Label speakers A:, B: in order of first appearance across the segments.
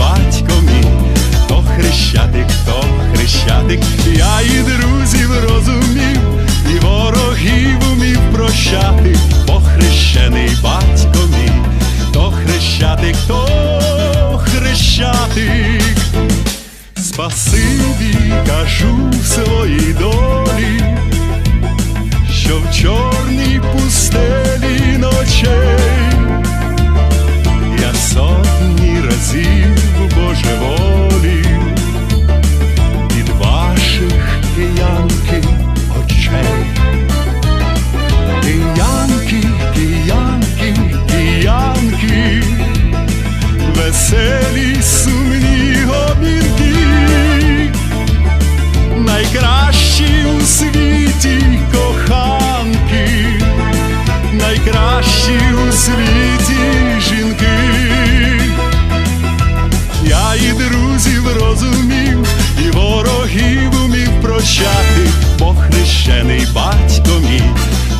A: батько мій, то хрещатик, то хрещатик, я і друзів умів прощати, бо хрещений батько мій,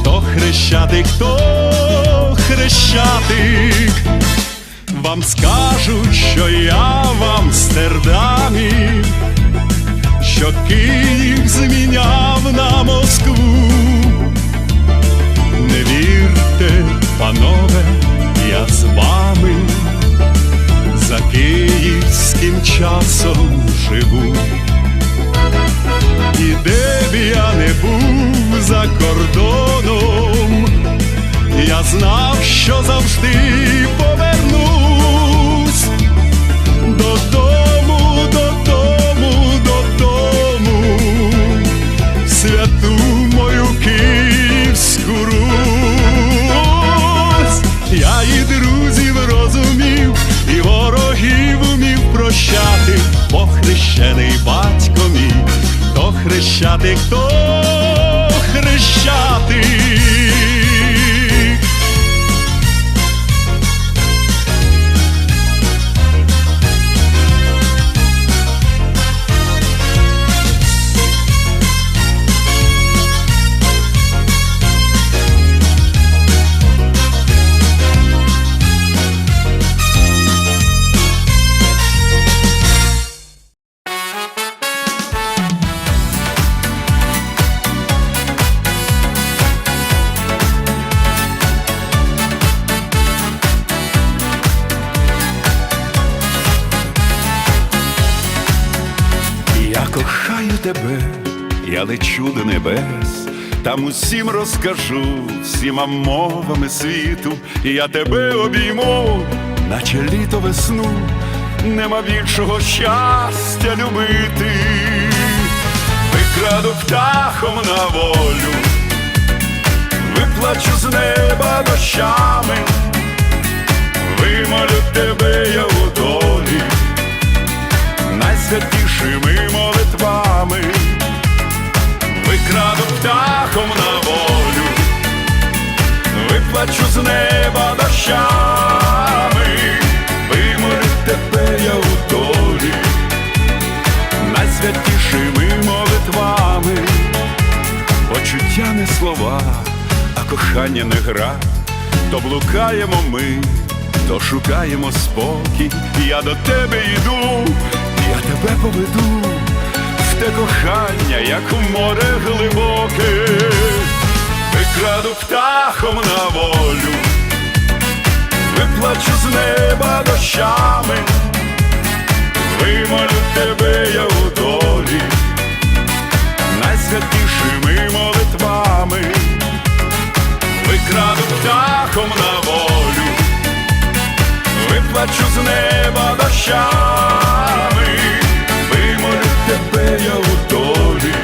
A: то хрещатик, то хрещатик. Вам скажуть, що я в Амстердамі, що Київ зміняв на Москву. Не вірте, панове, я з вами знав, що завжди повернусь. Додому, додому, додому, святу мою київську Русь. Я і друзів розумів, і ворогів умів прощати, бо хрещений батько мій, то хрещатик, то
B: тебе, я лечу до небес, там усім розкажу всіма мовами світу, і я тебе обійму, наче літо весну, нема більшого щастя любити, викраду птахом на волю, виплачу з неба дощами, вимолю тебе я у долі. Найсвятішими молитвами, викраду птахом на волю, виплачу з неба дощами, вимолю тебе я у долі, найсвятішими молитвами, почуття не слова, а кохання не гра, то блукаємо ми. То шукаємо спокій, я до тебе йду, я тебе поведу те кохання, як у море глибоке, викраду птахом на волю, виплачу з неба дощами, вимолю тебе я у долі, найсвятішими молитвами, викраду птахом на волю. Виплачу з неба дощами, лелея у долі,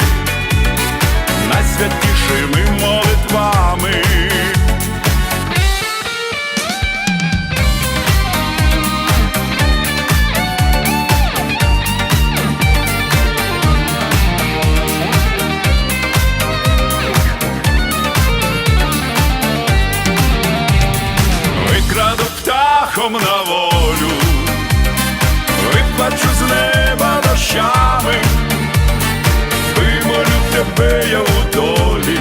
B: найсвятішими молитвами. Викраду птахом на волю, виплачу з неба доща тебе я у долі,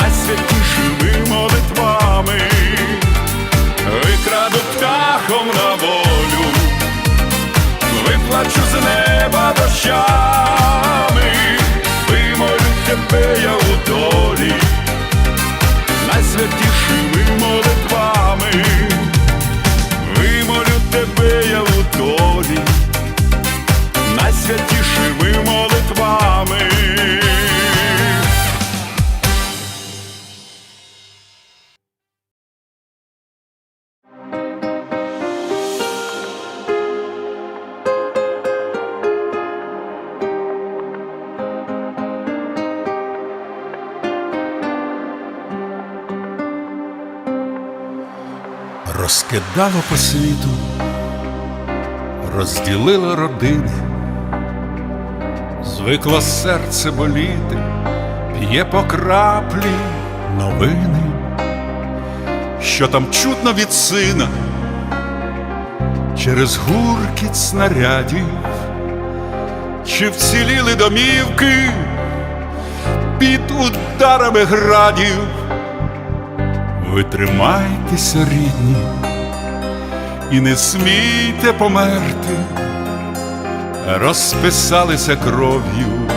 B: найсвятішими молитвами, викраду птахом на волю, виплачу з неба дощами,
A: розкидало по світу, розділило родини, звикло серце боліти, п'є по краплі новини, що там чутно від сина через гуркіт снарядів, чи вціліли домівки під ударами градів. Ви тримайтеся, рідні, і не смійте померти, розписалися кров'ю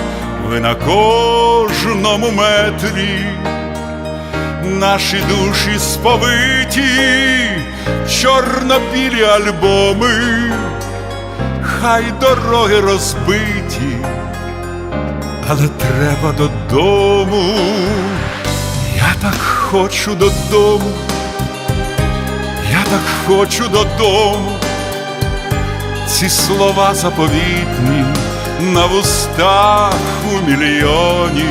A: ви на кожному метрі, наші душі сповиті, чорнобілі альбоми, хай дороги розбиті, але треба додому. Я так хочу додому, я так хочу додому, ці слова заповітні на вустах у мільйоні,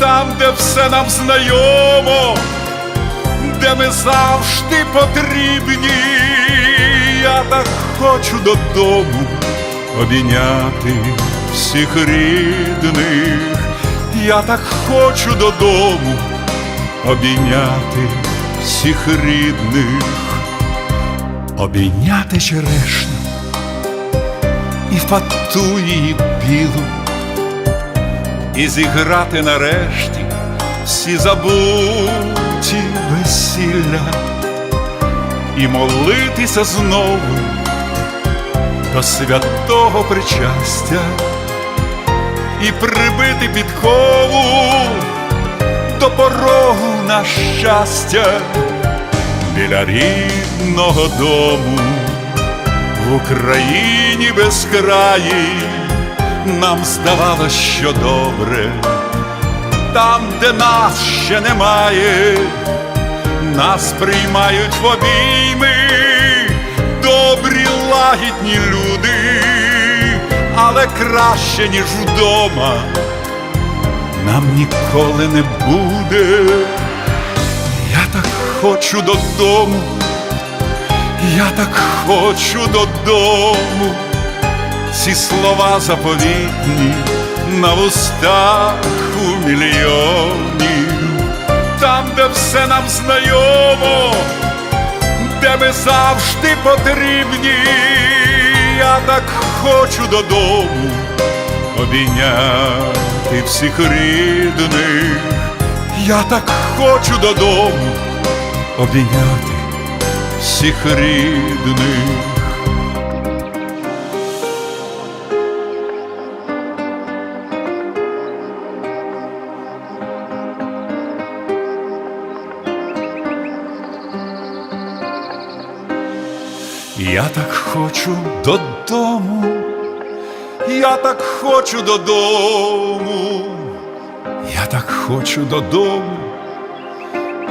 A: там, де все нам знайомо, де ми завжди потрібні, я так хочу додому обійняти всіх рідних. Я так хочу додому обійняти всіх рідних, обійняти черешню і фату її білу, і зіграти нарешті всі забуті весілля, і молитися знову до святого причастя. І прибити підкову на щастя біля рідного дому в Україні безкраїй нам здавалось, що добре, там, де нас ще немає, нас приймають в обійми добрі лагідні люди але краще, ніж вдома, нам ніколи не буде. Хочу додому, я так хочу додому, ці слова заповітні на вустах у мільйонів, там, де все нам знайомо, де ми завжди потрібні. Я так хочу додому обійняти всіх рідних, я так хочу додому обійняти всіх рідних. Я так хочу додому, я так хочу додому, я так хочу додому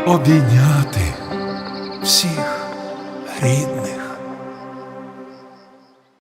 A: обійняти всіх рідних.